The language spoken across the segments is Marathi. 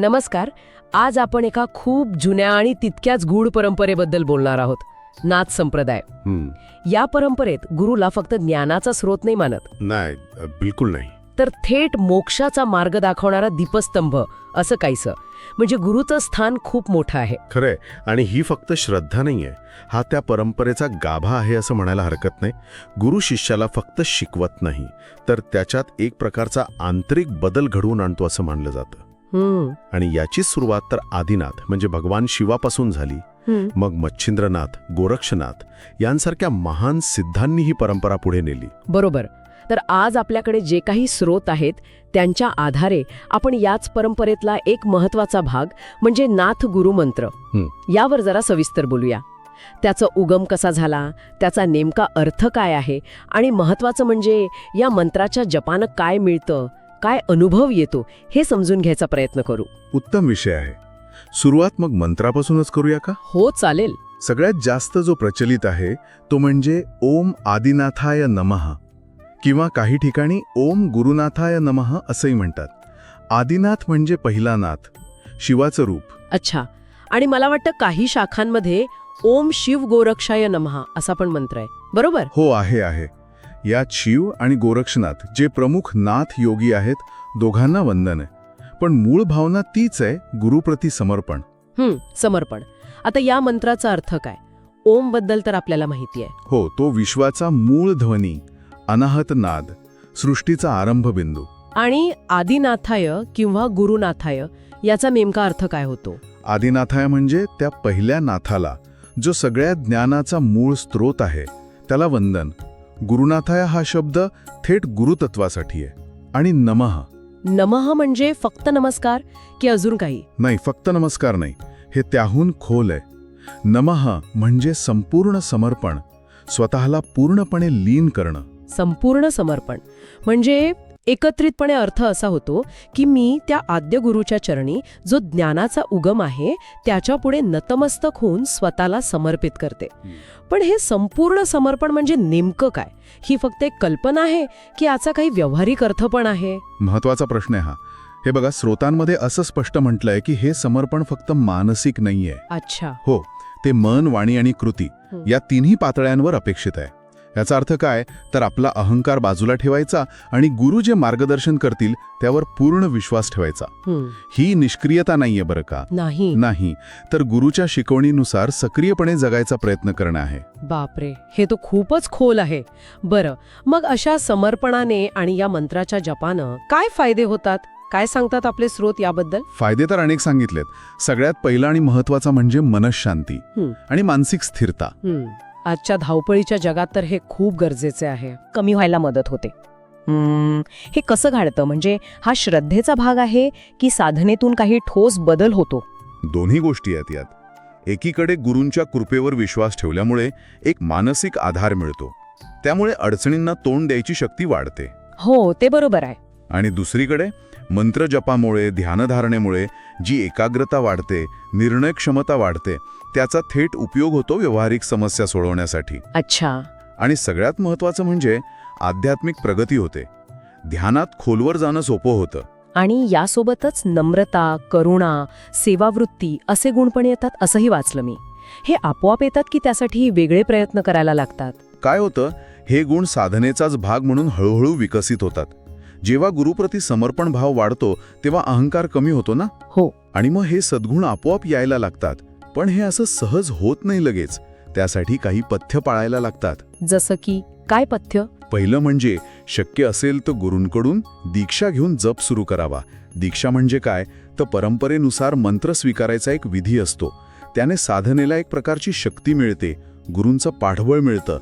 नमस्कार आज आपण एका खूप जुन्या आणि तितक्याच गूढ परंपरेबद्दल बोलणार आहोत नाथ संप्रदाय. या परंपरेत गुरुला फक्त ज्ञानाचा स्रोत नाही मानत. नाही बिलकुल नाही. तर थेट मोक्षाचा मार्ग दाखवणारा दीपस्तंभ असं काहीसं. म्हणजे गुरुचं स्थान खूप मोठं आहे. खरंय. आणि ही फक्त श्रद्धा नाहीये. हा त्या परंपरेचा गाभा आहे असं म्हणायला हरकत नाही. गुरु शिष्याला फक्त शिकवत नाही. तर त्याच्यात एक प्रकारचा आंतरिक बदल घडवून आणतो असं मानलं जातं. आणि याचीच सुरुवात तर आदिनाथ म्हणजे भगवान शिवापासून झाली. मग मच्छिंद्रनाथ गोरक्षनाथ यांसारख्या महान सिद्धांनी ही परंपरा पुढे नेली. बरोबर. तर आज आपल्याकडे जे काही स्रोत आहेत त्यांच्या आधारे आपण याच परंपरेतला एक महत्त्वाचा भाग म्हणजे नाथ गुरु मंत्र. हं. यावर जरा सविस्तर बोलूया. त्याचा उगम कसा झाला? त्याचा नेमका अर्थ काय आहे? आणि महत्वाचं म्हणजे या मंत्राच्या जपानं काय मिळतं? काय अनुभव येतो हे समजून घ्यायचा प्रयत्न करू. उत्तम विषय आहे. सुरुवात मग मंत्रापासूनच करूया का? हो चालेल. सगळ्यात जास्त जो प्रचलित आहे तो म्हणजे ओम आदिनाथाय नमः किंवा काही ठिकाणी ओम गुरुनाथाय नमः असंही म्हणतात. आदिनाथ म्हणजे पहिला नाथ शिवाचं रूप. अच्छा. आणि मला वाटतं काही शाखांमध्ये ओम शिव गोरक्षाय नमः असा पण मंत्र आहे. बरोबर? हो आहे आहे. यात शिव आणि गोरक्षनाथ जे प्रमुख नाथ योगी आहेत दोघांना वंदन आहे. पण मूळ भावना तीच आहे गुरुप्रती समर्पण. हं, समर्पण. आता या मंत्राचा अर्थ काय? ओमबद्दल तर आपल्याला माहिती आहे. हो तो विश्वाचा मूळ ध्वनी अनाहत नाद सृष्टीचा आरंभबिंदू. आणि आदिनाथाय किंवा गुरुनाथाय याचा नेमका अर्थ काय होतो? आदिनाथाय म्हणजे त्या पहिल्या नाथाला जो सगळ्या ज्ञानाचा मूळ स्रोत आहे त्याला वंदन. गुरुनाथाय हा शब्द थेट गुरुतत्वासाठी आहे. आणि नमः. नमः म्हणजे फक्त नमस्कार की अजून काही? नाही फक्त नमस्कार नाही. हे त्याहून खोल आहे. नमः म्हणजे संपूर्ण समर्पण स्वतःला पूर्णपणे लीन करणं. संपूर्ण समर्पण. म्हणजे एकत्रितपणे अर्थ असा होतो की मी त्या आद्य गुरुच्या चरणी जो ज्ञानाचा उगम आहे त्याच्यापुढे नतमस्तक होऊन स्वतःला समर्पित करते. पण हे संपूर्ण समर्पण म्हणजे नेमकं काय? ही फक्त एक कल्पना आहे की याचा काही व्यावहारिक अर्थ पण आहे? महत्त्वाचा प्रश्न आहे हा. हे बघा स्रोतांमध्ये असं स्पष्ट म्हटलंय की हे समर्पण फक्त मानसिक नाहीये. अच्छा. हो ते मन वाणी आणि कृती. या तिन्ही पातळ्यांवर अपेक्षित आहे. याचा अर्थ काय? तर आपला अहंकार बाजूला ठेवायचा आणि गुरु जे मार्गदर्शन करतील त्यावर पूर्ण विश्वास ठेवायचा. हं, निष्क्रियता नाहीये बरं का? नाही. नाही. तर गुरुच्या शिकवणीनुसार सक्रियपणे जगायचा प्रयत्न करणं आहे. बापरे! हे तो खूपच खोल आहे. बरं मग अशा समर्पणाने आणि या मंत्राच्या जपानं काय फायदे होतात? काय सांगतात आपले स्रोत याबद्दल? फायदे तर अनेक सांगितलेत. सगळ्यात पहिला आणि महत्त्वाचा म्हणजे मनशांती. आणि मानसिक स्थिरता. आजच्या धावपळीच्या जगात तर हे खूप गरजेचे आहे. कमी व्हायला मदत होते. हं, हे कसं घडतं? म्हणजे हा श्रद्धेचा भाग आहे की साधनेतून काही ठोस बदल होतो? दोन्ही गोष्टी आहेत यात. एकीकडे गुरूंच्या कृपेवर विश्वास ठेवल्यामुळे एक मानसिक आधार मिळतो. त्यामुळे अडचणींना तोंड द्यायची शक्ती वाढते. हो ते बरोबर आहे. आणि दुसरीकडे मंत्रजपामुळे ध्यानधारणेमुळे जी एकाग्रता वाढते निर्णय क्षमता वाढते त्याचा थेट उपयोग होतो व्यावहारिक समस्या सोडवण्यासाठी. अच्छा. आणि सगळ्यात महत्वाचं म्हणजे आध्यात्मिक प्रगती होते. ध्यानात खोलवर जाणं सोपं होतं. आणि यासोबतच नम्रता करुणा सेवावृत्ती असे गुण पण येतात असंही वाचलं मी. हे आपोआप येतात की त्यासाठी वेगळे प्रयत्न करायला लागतात? काय होतं? हे गुण साधनेचाच भाग म्हणून हळूहळू विकसित होतात. जेव्हा गुरुप्रती समर्पण भाव वाढतो तेव्हा अहंकार कमी होतो ना? हो. आणि मग हे सद्गुण आपोआप यायला लागतात. पण हे असं सहज होत नाही लगेच. त्यासाठी काही पथ्य पाळायला लागतात. जसं की काय पथ्य? पहिलं म्हणजे शक्य असेल तर गुरूंकडून दीक्षा घेऊन जप सुरू करावा. दीक्षा म्हणजे काय? तर परंपरेनुसार मंत्र स्वीकारायचा एक विधी असतो. त्याने साधनेला एक प्रकारची शक्ती मिळते. गुरूंचं पाठबळ मिळतं.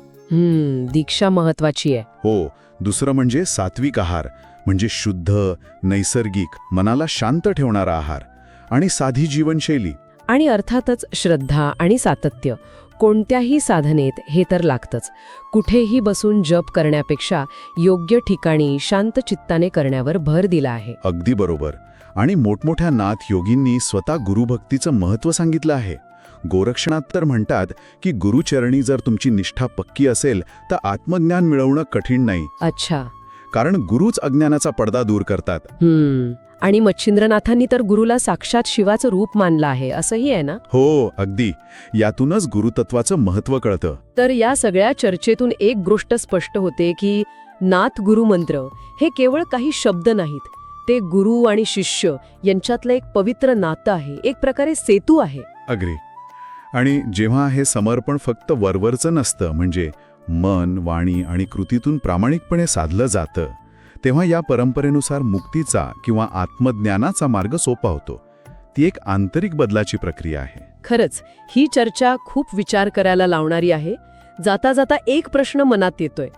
दीक्षा महत्वाची आहे. हो. दुसरं म्हणजे सात्विक आहार. म्हणजे शुद्ध नैसर्गिक मनाला शांत ठेवणारा आहार आणि साधी जीवनशैली. आणि अर्थातच श्रद्धा आणि सातत्य. कोणत्याही साधनेत हे तर लागतंच. कुठेही बसून जप करण्यापेक्षा योग्य ठिकाणी शांत चित्ताने करण्यावर भर दिला आहे. अगदी बरोबर. आणि मोठमोठ्या नाथ योगींनी स्वतः गुरुभक्तीचं महत्त्व सांगितलं आहे. गोरक्षणात तर म्हणतात की गुरुचरणी जर तुमची निष्ठा पक्की असेल तर आत्मज्ञान मिळवणं कठीण नाही. अच्छा. कारण गुरुच अज्ञानाचा पडदा दूर करतात. हम्म. आणि मच्छिंद्रनाथांनी तर गुरुला साक्षात शिवाचं रूप मानलं आहे असंही आहे ना? हो अगदी. यातूनच गुरुतत्वाचं महत्त्व कळतं. तर या सगळ्या चर्चेतून एक गोष्ट स्पष्ट होते की नाथ गुरु मंत्र हे केवळ काही शब्द नाहीत. ते गुरु आणि शिष्य यांच्यातलं एक पवित्र नातं आहे एक प्रकारे सेतू आहे. अग्री. आणि जेव्हा हे समर्पण फक्त वरवरचं नसतं म्हणजे मन वाणी आणि कृतीतून प्रामाणिकपणे साधलं जातं तेव्हा या परंपरेनुसार मुक्तीचा किंवा आत्मज्ञानाचा मार्ग सोपा होतो. ती एक आंतरिक बदलाची प्रक्रिया आहे. खरंच ही चर्चा खूप विचार करायला लावणारी आहे. जाता जाता एक प्रश्न मनात येतोय.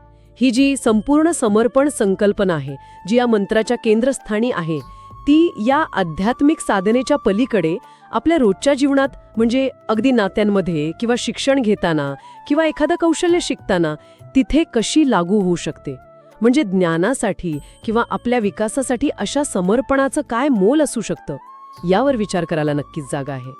ही जी संपूर्ण समर्पण संकल्पना आहे जी या मंत्राच्या केंद्रस्थानी आहे ती या आध्यात्मिक साधनेच्या पलीकडे आपल्या रोजच्या जीवनात म्हणजे अगदी नात्यांमध्ये किंवा शिक्षण घेताना किंवा एखादं कौशल्य शिकताना तिथे कशी लागू होऊ शकते? म्हणजे ज्ञानासाठी किंवा आपल्या विकासासाठी अशा समर्पणाचं काय मोल असू शकतं? यावर विचार करायला नक्कीच जागा आहे.